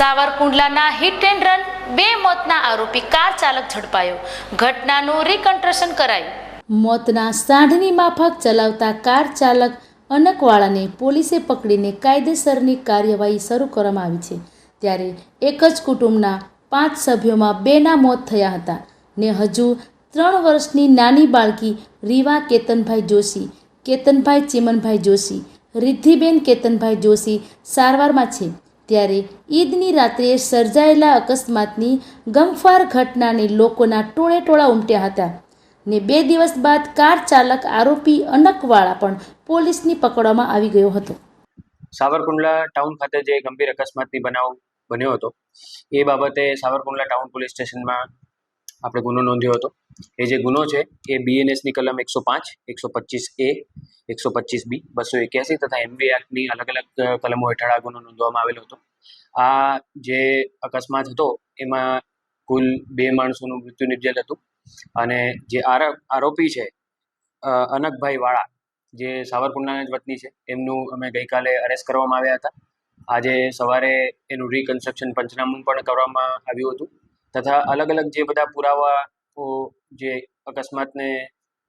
સાવરકુંડલાના hit and run બે મોતના આરોપી કાર ચાલક ઝડપાયો. ઘટનાનું રિકન્સ્ટ્રક્શન કરાયું. મોતના સાંઢની માફક ચલાવતા કાર ચાલક અનકવાળાને પોલીસે પકડીને કાયદેસરની કાર્યવાહી શરૂ કરવામાં આવી છે. ત્યારે એક જ કુટુંબના પાંચ સભ્યોમાં બેના મોત થયા હતા ને હજુ ત્રણ વર્ષની નાની બાળકી રીવા કેતનભાઈ જોશી, કેતનભાઈ ચિમનભાઈ જોશી, રિદ્ધિબેન કેતનભાઈ જોશી સારવારમાં છે. ત્યારે ઈદની રાત્રે સર્જાયેલા અકસ્માતની ગમફાર ઘટનાને લોકોના ટોળે ઉમટ્યા હતા ને બે દિવસ બાદ કાર ચાલક આરોપી અનકવાળા પણ પોલીસની પકડવામાં આવી ગયો હતો. સાવરકુંડલા ટાઉન ખાતે જે ગંભીર અકસ્માતની બનાવ બન્યો હતો, એ બાબતે સાવરકુંડલા ટાઉન પોલીસ સ્ટેશનમાં આપણે ગુનો નોંધ્યો હતો. એ જે ગુનો છે, એ બીએનએસની કલમ એકસો પાંચ, એકસો પચીસ એ એકસો પચીસ બી બસો એક્યાસી તથા એમવી એક્ટની અલગ અલગ કલમો હેઠળ આ ગુનો નોંધવામાં આવેલો હતો. આ જે અકસ્માત હતો, એમાં કુલ બે માણસોનું મૃત્યુ નિપજેલ હતું. અને જે આરો- આરોપી છે અનકભાઈ વાળા, જે સાવરકુંડલાના જ વતની છે, એમનું અમે ગઈકાલે અરેસ્ટ કરવામાં આવ્યા હતા. આજે સવારે એનું રિકન્સ્ટ્રક્શન પંચનામું પણ કરવામાં આવ્યું હતું. તથા અલગ અલગ જે બધા પુરાવાઓ જે અકસ્માતને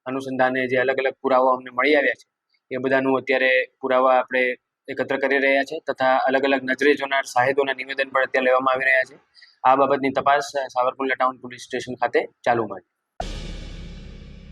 અનુસંધાને જે અલગ અલગ પુરાવા અમને મળી આવ્યા છે, એ બધાનું અત્યારે પુરાવા આપણે એકત્ર કરી રહ્યા છે તથા અલગ અલગ નજરે જોનાર સાહેદોના નિવેદન પણ અત્યારે લેવામાં આવી રહ્યા છે. આ બાબતની તપાસ સાવરકુંડલા ટાઉન પોલીસ સ્ટેશન ખાતે ચાલુ છે